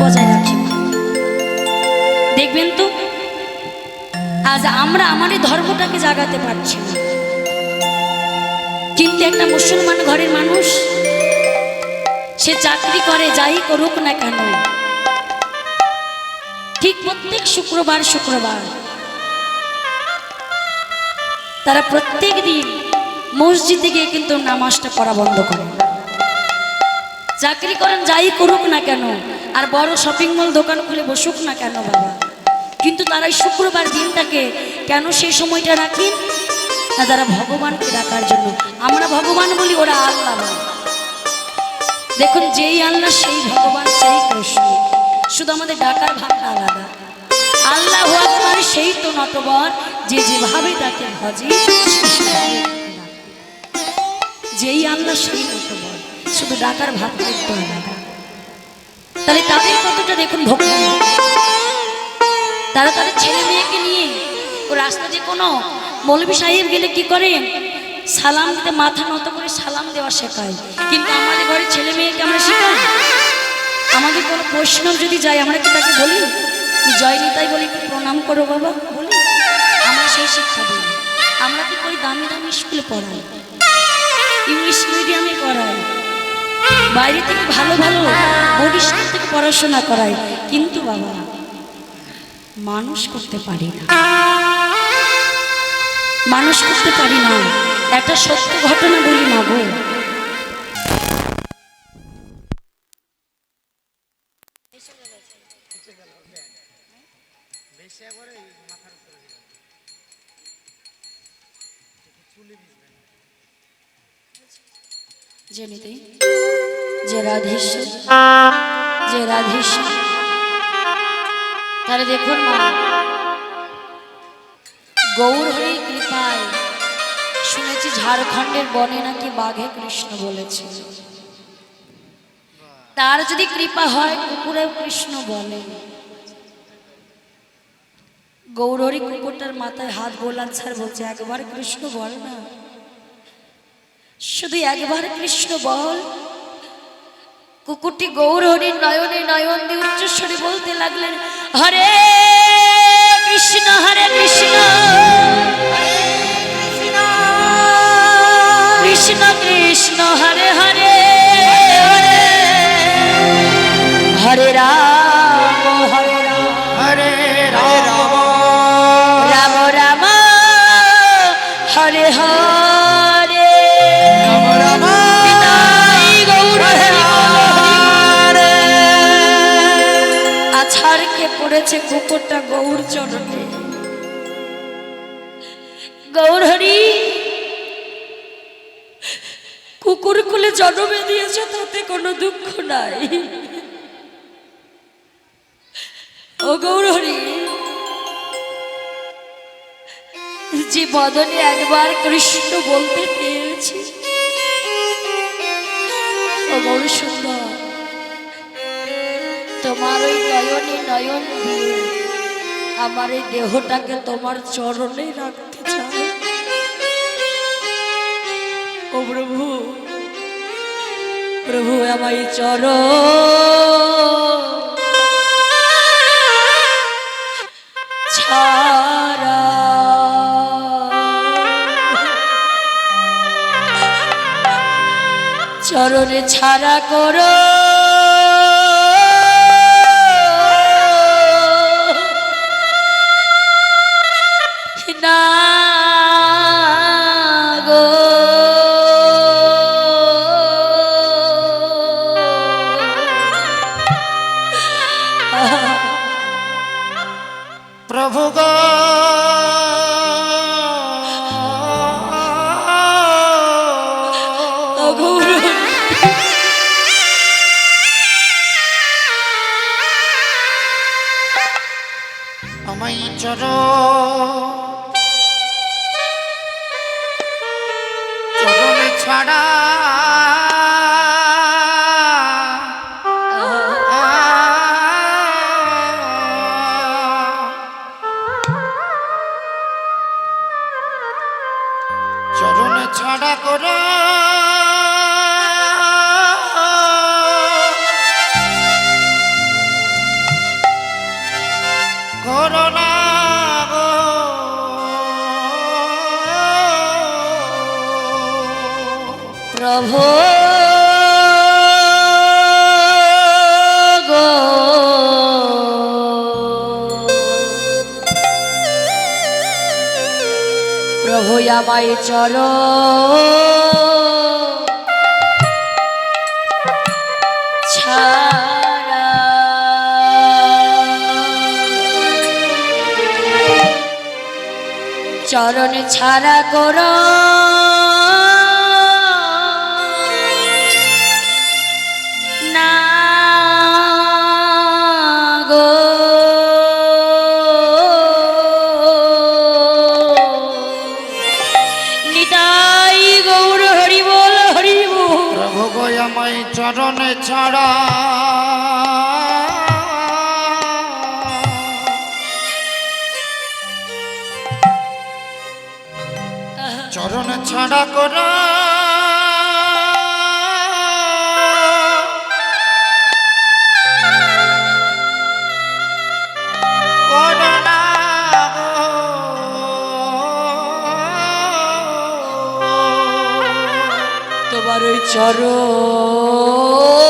বজায় রাখি। দেখবেন তো, আজ আমরা আমার এই ধর্মটাকে জাগাতে পারছি না। কিন্তু একটা মুসলমান ঘরের মানুষ, সে চাকরি করে, যাই করুক না কেন, ঠিক প্রত্যেক শুক্রবার শুক্রবার, তারা প্রত্যেক দিন মসজিদে গিয়ে কিন্তু নামাজটা পড়া বন্ধ করে। চাকরি করেন, যাই করুক না কেন আর বড় শপিং মল দোকান খুলে বসুক না কেন বাবা? কিন্তু তারা শুক্রবার দিনটাকে কেন সেই সময়টা রাখি? না, তারা ভগবানকে ডাকার জন্য। আমরা ভগবান বলি, ওরা আল্লাহ। দেখুন, যেই আল্লাহ, সেই ভগবান, সেই কৃষ্ণ। শুধু আমাদের ডাকার ভাবটা আলাদা। আল্লাহ আকবার সেই তো নটবর, যে যেভাবে তাকে ভজে। যেই আল্লাহ, সেই নটবর। শুধু ডাকার ভাবটা একটু আলাদা। তাহলে তাদের কতটা দেখুন ভক্তি? তারা তাদের ছেলে মেয়েকে নিয়ে ও রাস্তা যে কোনো মৌলবী সাহেব গেলে কি করে? সালাম দিতে, মাথা নত করে সালাম দেওয়া শেখায়। কিন্তু আমাদের ঘরে ছেলে মেয়েকে আমরা শেখাই? আমাদের কোনো প্রশ্ন যদি যায়, আমরা কি তাকে বলি? কি জয় নিতাই বলি প্রণাম করো বাবা, বলি। আমরা সেই শিক্ষা দিই। আমরা কি করি? দামি দামি স্কুলে পড়াই। ইংলিশ মিডিয়ামে পড়াই। বাইরে থেকে ভালো ভালো পড়াশোনা করাই, কিন্তু বাবা, মানুষ করতে পারি মানুষ করতে পারি না, একটা সত্য ঘটনা বলি না গো। জেনিতে যে রাধেশ্বর যে রাধেশ্বর তাহলে দেখুন মা, গৌর হরি কৃপায় শুনেছি ঝাড়খণ্ডের বনে নাকি বাঘে কৃষ্ণ বলেছে। তার যদি কৃপা হয়, কুকুরেও কৃষ্ণ বলে। গৌরহরি কুকুরটার মাথায় হাত বোলান স্যার বলছে, একবার কৃষ্ণ বল না। শুধু একবার কৃষ্ণ বল কুকুরটি গৌরহরির নয়নে নয়ন দিয়ে উচ্চস্বরে বলতে লাগলেন হরে কৃষ্ণ হরে কৃষ্ণ। কৃষ্ণ কৃষ্ণ হরে হরে পড়েছে কুকুরটা গৌর চরণে। গৌর হরি, কুকুর কুলে জন্মে দিয়েছ, তাতে কোনো দুঃখ নাই। ও গৌর হরি, যে বদনে একবার কৃষ্ণ বলতে পেরেছি, ও গৌর সুন্দর তোমার ওই নয়নে নয়ন আমার এই দেহটাকে তোমার চরণে রাখতে চাই। ও প্রভু প্রভু আমার এই চর ছাড়া। চরণে ছাড়া করো। প্রভু। প্রভু আমায় চল। চরণ ছাড়া করা। সারা চরণ ছাড়া করা। তোমার ওই চরণ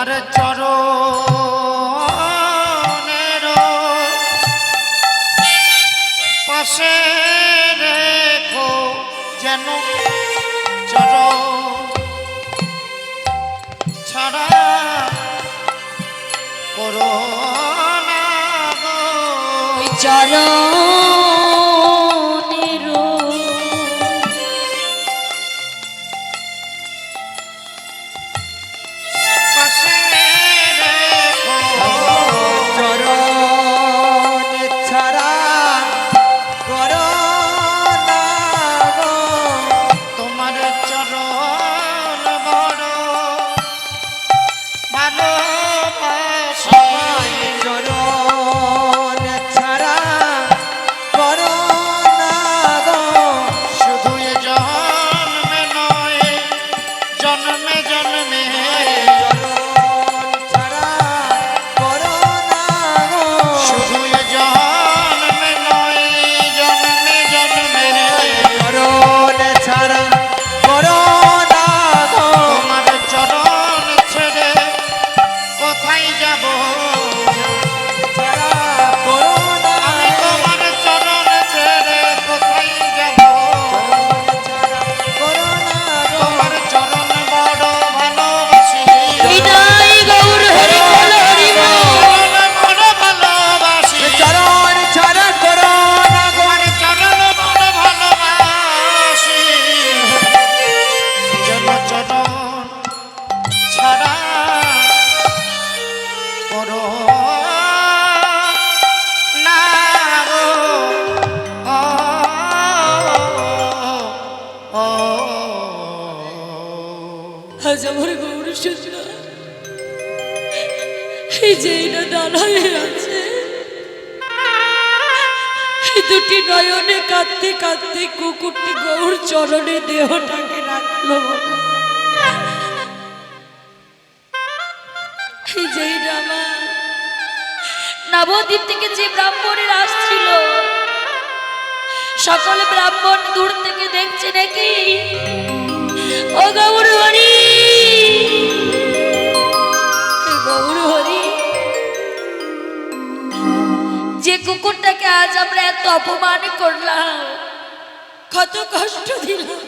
তোমার চর পাশে রেখো যেন চর ছাড়া করো চরণ সেই দাঁড়ায় আছে। দুটি নয়নে কাঁদতে কাঁদতে কুকুরটি গৌর চরণে দেহটাকে রাখল। যেই রামা নবদ্বীপ থেকে যে ব্রাহ্মণের আসছিল সকল ব্রাহ্মণ দূর থেকে দেখছে নাকি? আজ আমরা এত অপমান করলাম। কত কষ্ট দিলাম।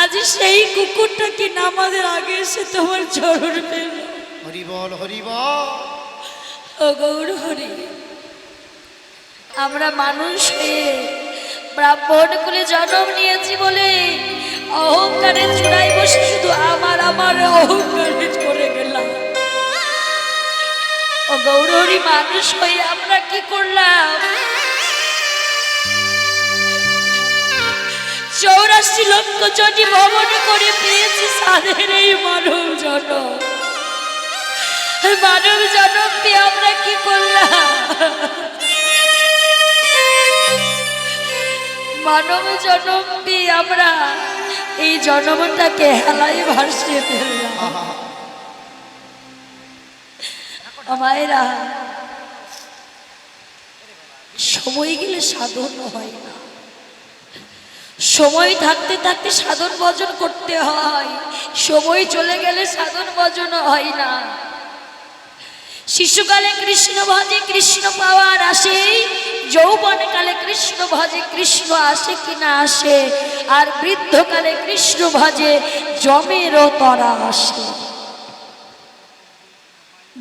আজ সেই কুকুরটা কুকুরটাকে নামাজের আগে এসে তোমার চরণ পেল। হরি বল হরি বল। ও গৌর হরি আমরা মানুষ হয়ে ব্রাহ্মণ করে জন্ম নিয়েছি বলে অহংকারে চূড়াই বসে শুধু আমার আমার অহংকারে। ও গৌর মানুষ হয়ে আমরা কি করলাম? চৌরাশি লক্ষ জটি ভবন করে পেয়েছি সাধের এই মানব জনম মানব জনম পেয়ে আমরা কি করলাম? মানব জনম পেয়ে আমরা এই জনমটাকে হেলাই ভাসিয়ে ফেললাম। ও মায়েরা সময় গেলে সাধন হয় না। সময় থাকতে থাকতে সাধন ভজন করতে হয়। সময় চলে গেলে সাধন ভজন হয় না। শিশুকালে কৃষ্ণ ভজে কৃষ্ণ পাওয়ার আসে। যৌবনকালে কৃষ্ণ ভজে কৃষ্ণ আসে কি না আসে। আর বৃদ্ধকালে কৃষ্ণ ভজে জমেরও তরা আসে।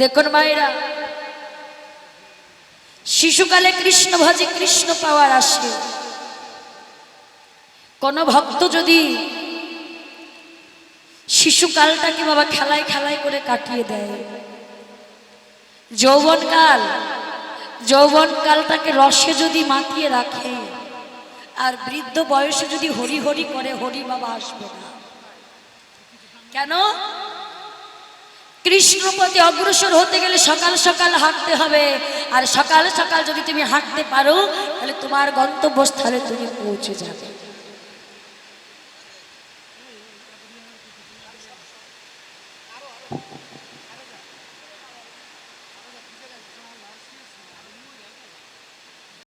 দেখুন মায়েরা, শিশুকালে কৃষ্ণ ভজে কৃষ্ণ পাওয়ার আসে। কোন ভক্ত যদি শিশুকালটাকে বাবা খেলায় খেলায় করে কাটিয়ে দেয়। যৌবনকাল, যৌবনকালটাকে রসে যদি মাতিয়ে রাখে, আর বৃদ্ধ বয়সে যদি হরি হরি করে, হরি বাবা আসবে না। কেন? কৃষ্ণপতি অগ্রসর হতে গেলে সকাল সকাল হাঁটতে হবে। আর সকাল সকাল যদি তুমি হাঁটতে পারো, তাহলে তোমার গন্তব্যস্থলে তুমি পৌঁছে যাবে।